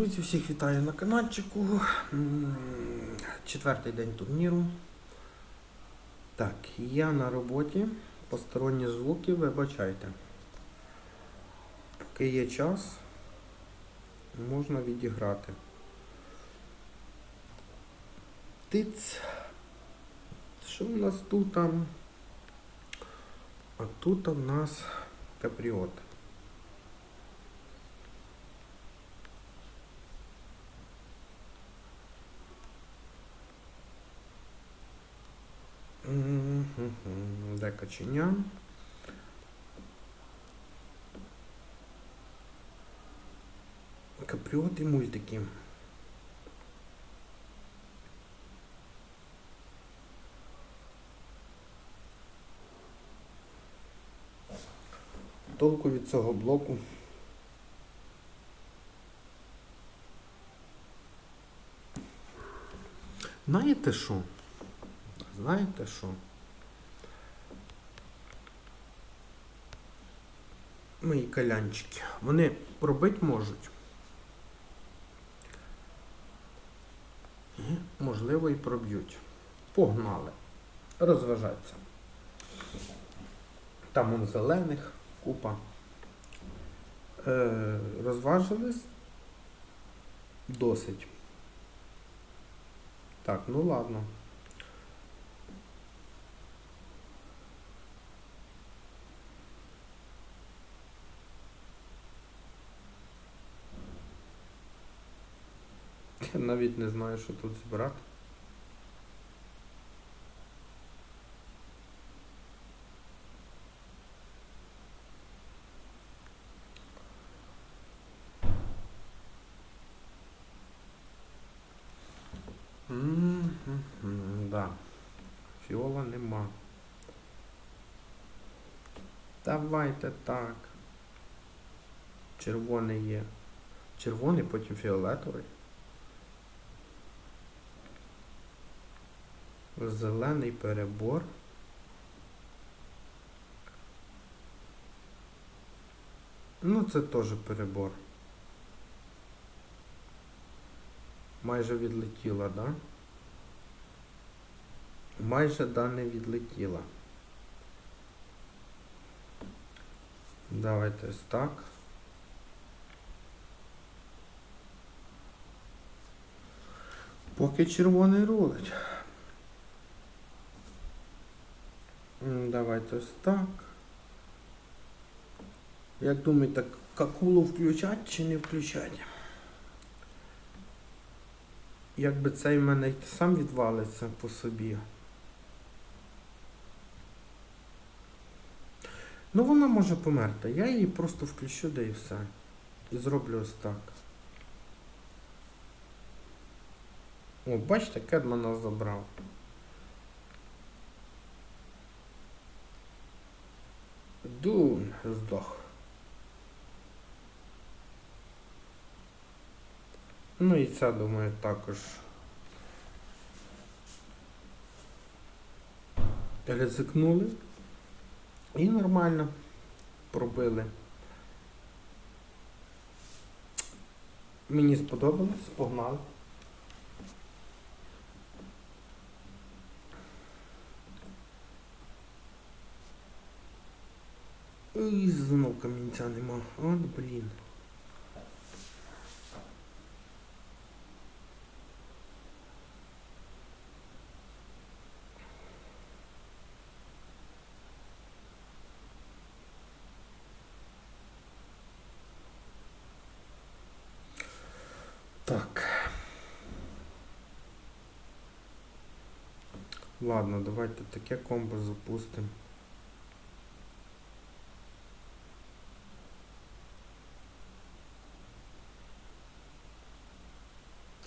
Друзі, всіх вітаю на каналчику. Четвертий день турніру. Так, я на роботі. Посторонні звуки, вибачайте. Поки є час, можна відіграти. Тиць. Що в нас тут? А тут у нас капріот. Де каченя? Капріот і мультики. Толку від цього блоку. Знаєте що? Знаєте що? Мої калянчики. Вони пробити можуть. І, можливо, і проб'ють. Погнали. Розважаться. Там он зелених купа. Е, розважились досить. Так, ну ладно. Я навіть не знаю, що тут збирати. Да. Фіола нема. Давайте так. Червоний є. Червоний, потім фіолетовий. Зелений перебор. Ну, це теж перебор. Майже відлетіла, да? Майже да не відлетіла. Давайте ось так. Поки червоний рулить. М, Давайте ось так. Як думаєте, какулу включать чи не включать? Якби цей в мене сам відвалиться по собі. Ну вона може померти. Я її просто включу, да і все. І зроблю ось так. О, бачите, Кедман нас забрав. Дун здох. Ну і ця, думаю, також. Ризикнули. І нормально пробили. Мені сподобалось, погнали. І знов камінця нема. От блін. Так. Ладно, давайте таке комбо запустимо.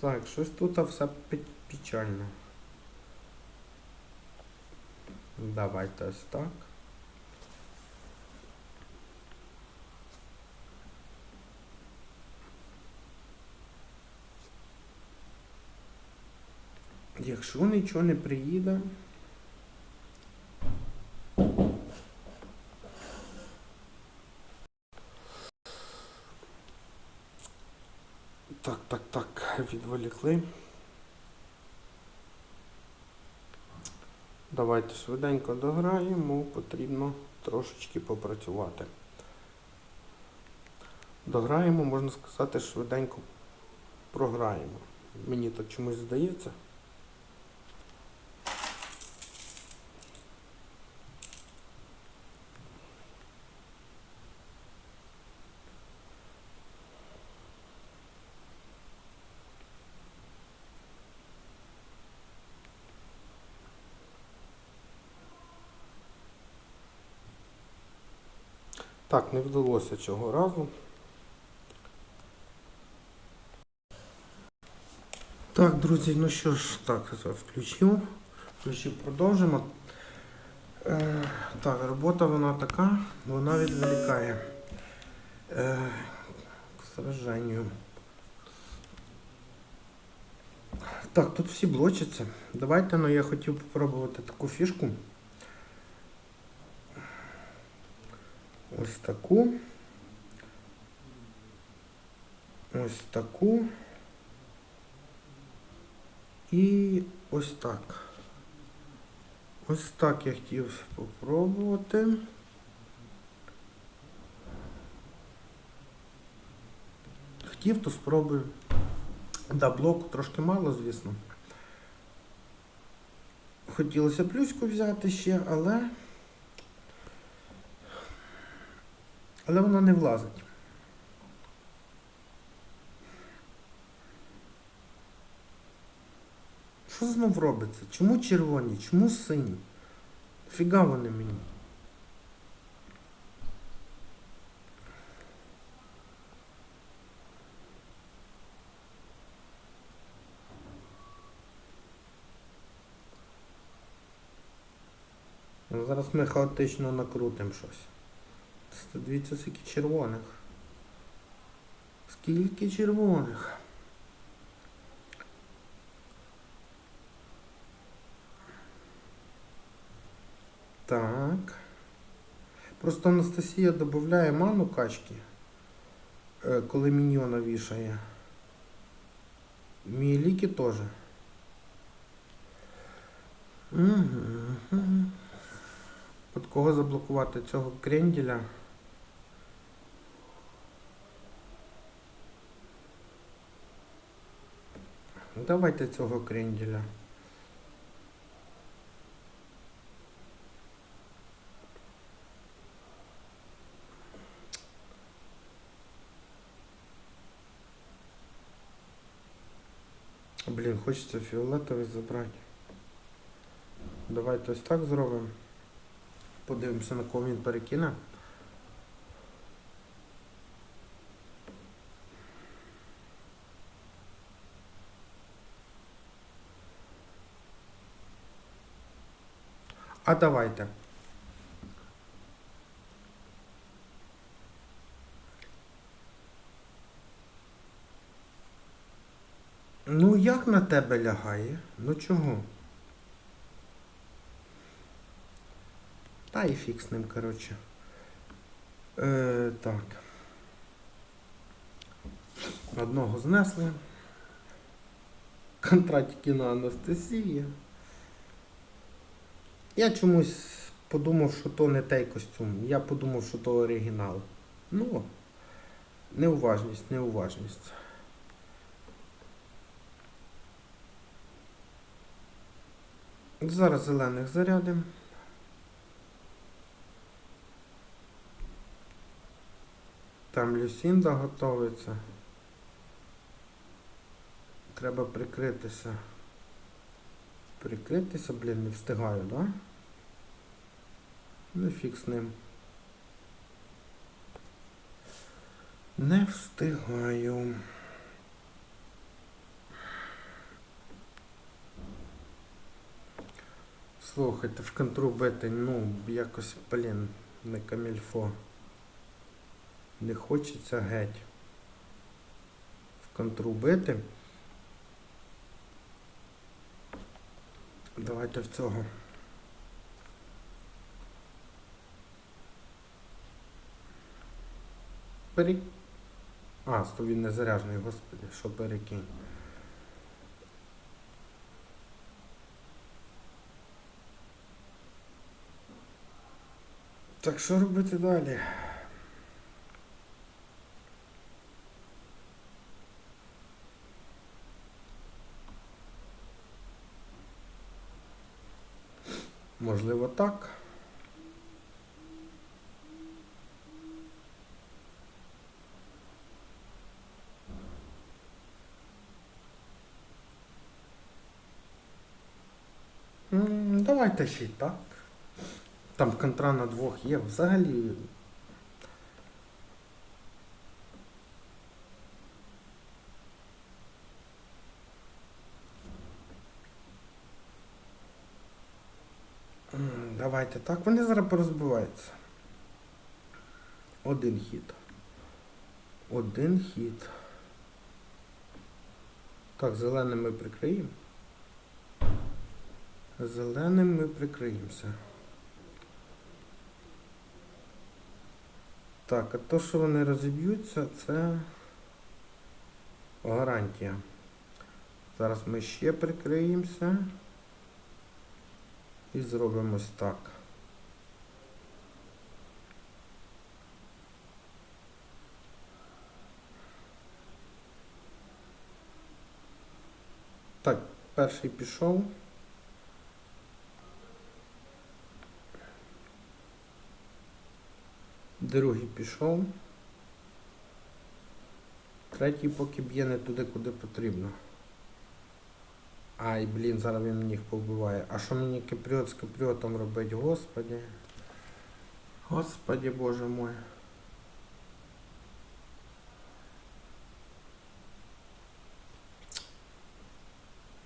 Так, щось тут все печально. Давайте ось так. Якщо нічого не приїде, Так, так, так, відволікли. Давайте швиденько дограємо, потрібно трошечки попрацювати. Дограємо, можна сказати, швиденько програємо. Мені так чомусь здається. Так, не вдалося цього разу. Так, друзі, ну що ж, так, включив. Включив, продовжимо. Е, так, робота вона така, вона відволікає е, к сраженню. Так, тут всі блочаться. Давайте, ну я хотів попробувати таку фішку. Ось таку. Ось таку. І ось так. Ось так я хотів попробувати. Хотів, то спробую. Да, блоку трошки мало, звісно. Хотілося плюську взяти ще, але. Але вона не влазить. Що знов робиться? Чому червоні? Чому сині? Фіга вони мені. Ну, Зараз ми хаотично накрутимо щось. Це, Дивіться, скільки червоних. Скільки червоних. Так. Просто Анастасія додає ману качки, е, коли міньйона вішає. Мій ліки теж. Угу. От кого заблокувати цього кренделя? Давайте цього кренделя. Блін, хочеться фіолетовий забрати. Давайте ось так зробимо. Подивимося, на кого він перекине. А давайте. Ну як на тебе лягає? Ну чого? Та і фіг з ним, коротше. Е, так. Одного знесли. Контрактики на Анастасії. Я чомусь подумав, що то не той костюм. Я подумав, що то оригінал. Ну, неуважність, неуважність. Зараз зелених зарядимо. Там Люсінда готовиться. Треба прикритися. Прикритися, блін, не встигаю, да? Ну фіг з ним. Не встигаю. Слухайте, в контру бити, ну, якось, блін, не камільфо. Не хочеться геть. В контру бити. Давайте в цього. Пере... А, то він не заряджений, господи, що перекинь. Так, що робити далі? Можливо, так. Давайте ще й так. Там контра на двох є. Взагалі. Давайте так. Вони зараз порозбиваються. Один хід. Один хід. Так, зеленим ми прикриємо. Зеленим ми прикриємося. Так, а то, що вони розіб'ються, це гарантія. Зараз ми ще прикриємося і зробимо ось так. Так, перший пішов. Другий пішов. Третій поки б'є не туди, куди потрібно. Ай, блін, зараз він мені їх побиває. А що мені кипріот з кипріотом робить, господі? Господі боже мой.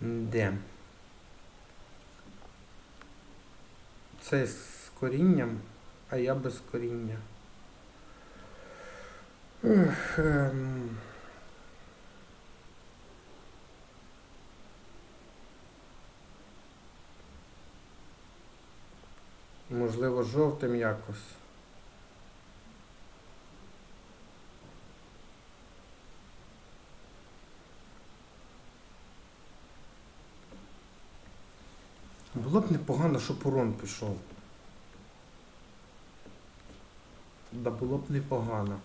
Де? Це з корінням, а я без коріння. Ех, ем. Можливо, жовтим якось. Було б непогано, щоб урон пішов. Да було б непогано.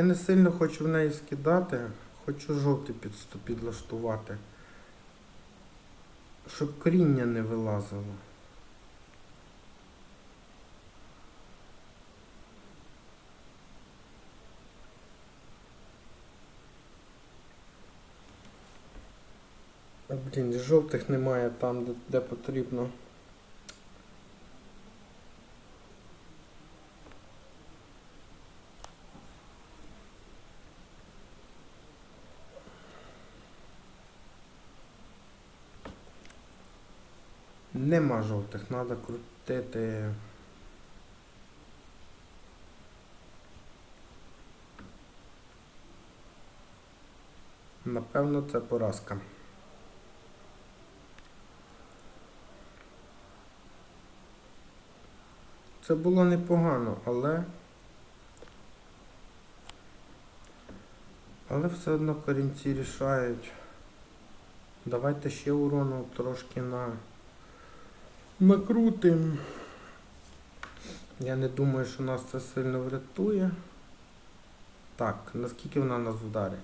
Я не сильно хочу в неї скидати, хочу жовтий підлаштувати. Щоб коріння не вилазило. Блін, жовтих немає там, де, де потрібно. Нема жовтих, треба крутити. Напевно, це поразка. Це було непогано, але. Але все одно корінці рішають. Давайте ще урону трошки на накрутим. Я не думаю, що нас це сильно врятує. Так, наскільки вона нас вдарить?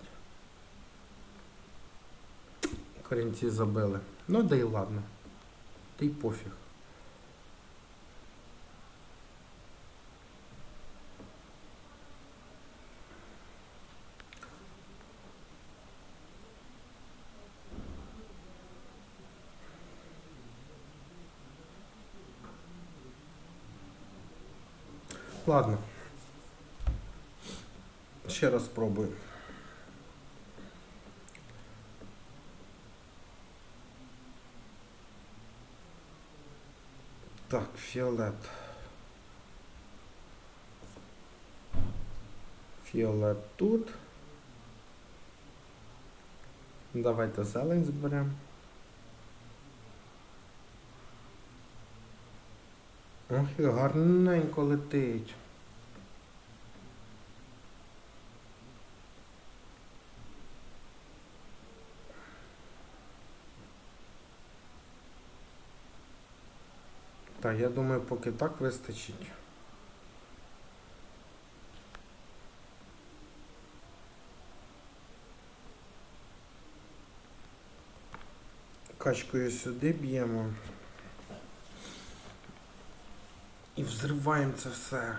Корінці забили. Ну да й ладно. Та й пофіг. Ладно. Ще раз спробую. Так, фіолет. Фіолет тут. Давайте зелень зберемо. Ох, і гарненько летить. Та я думаю, поки так вистачить. Качкою сюди б'ємо. І взриваємо це все.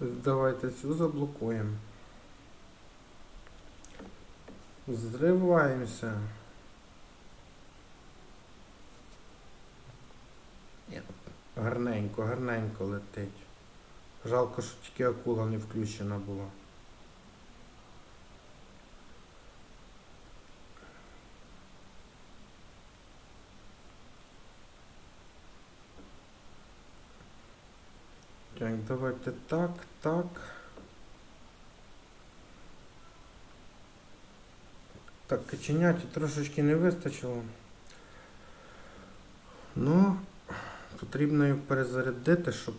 Давайте цю заблокуємо. Зриваємося. Гарненько, гарненько летить. Жалко, що тільки акула не включена була. Так, давайте так, так. Так, каченяті трошечки не вистачило. Ну, потрібно її перезарядити, щоб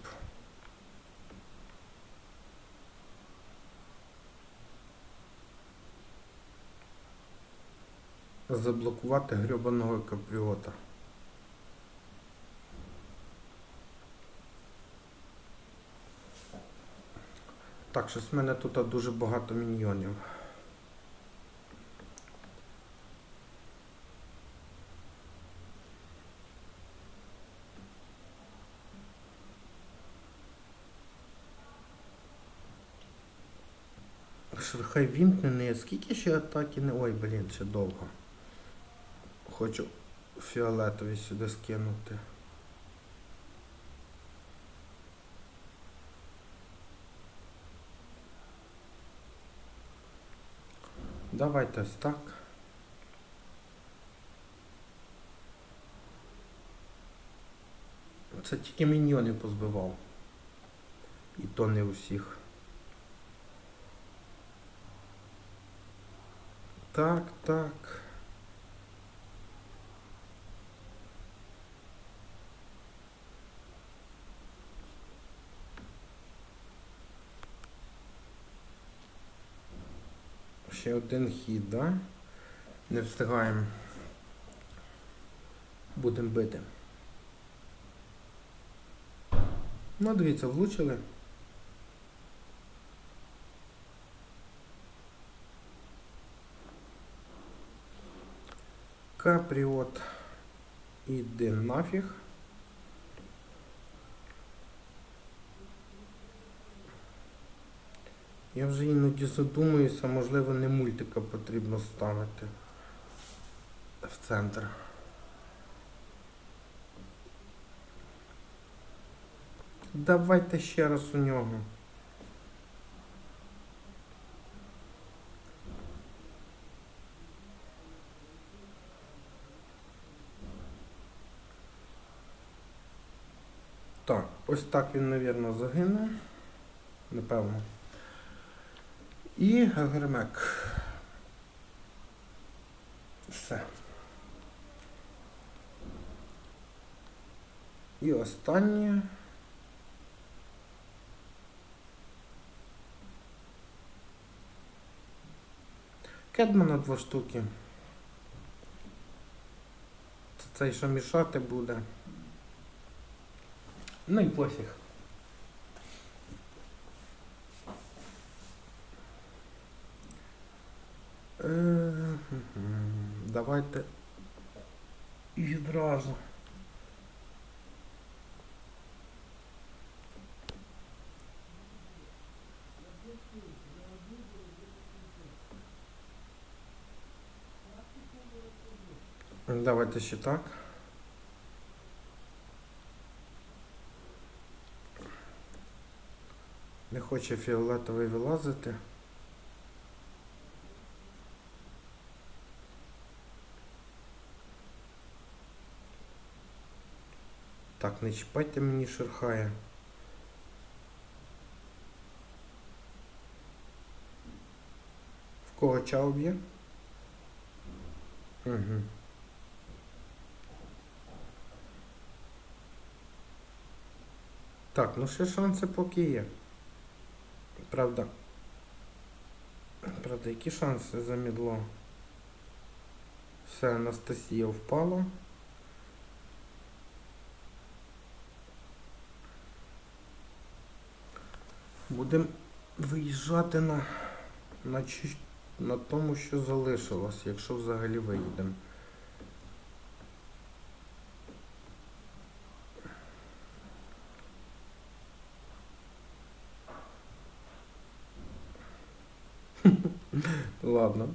заблокувати грьобаного капріота. Так, щось в мене тут дуже багато міньйонів. Хай вімкнений, скільки ще атаки не... Ой, блін, ще довго. Хочу фіолетові сюди скинути. Давайте ось так. Це тільки міньйони позбивав. І то не усіх. Так, так. Ще один хід, да? Не встигаємо. Будемо бити. Ну, дивіться, влучили. Капріот іди нафіг. Я вже іноді задумуюся, можливо, не мультика потрібно ставити в центр. Давайте ще раз у нього. Так, ось так він, мабуть, загине. Напевно. І гермек. Все. І останнє. Кедмана два штуки. Це цей, що мішати буде. Ну і пофіг. Е, мгм. Давайте і відразу. Давайте ще так. Не хоче фіолетовий вилазити. Так, не чіпайте мені шерхає. В кого чау б'є? Угу. Так, ну ще шанси поки є. Правда. Правда, які шанси за мідло? Все, Анастасія впала. Будемо виїжджати на, на, на тому, що залишилось, якщо взагалі виїдемо. Ладно.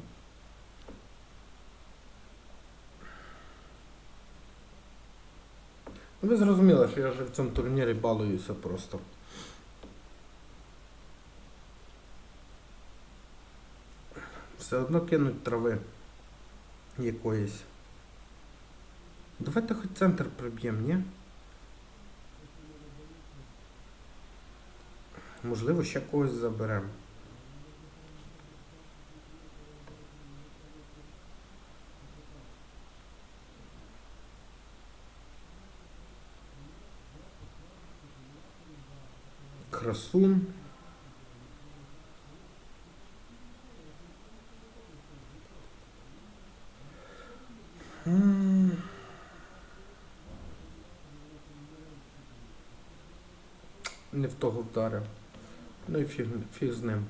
Ну, Ви зрозуміли, що я вже в цьому турнірі балуюся просто. Все одно кинуть трави якоїсь. Давайте хоч центр приб'ємо, ні? Можливо, ще когось заберемо. Красун. Не в того вдарив. Ну і фіг, фіг з ним.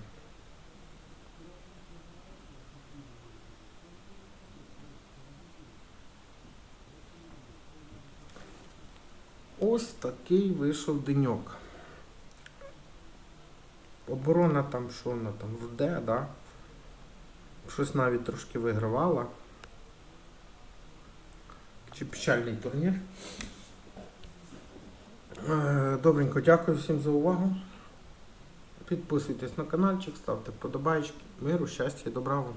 Ось такий вийшов деньок. Оборона там, що вона там, в Д, да? Щось навіть трошки вигравала. Чи печальний турнір. Е, Добренько, дякую всім за увагу. Підписуйтесь на каналчик, ставте вподобайки. Миру, щастя і добра вам.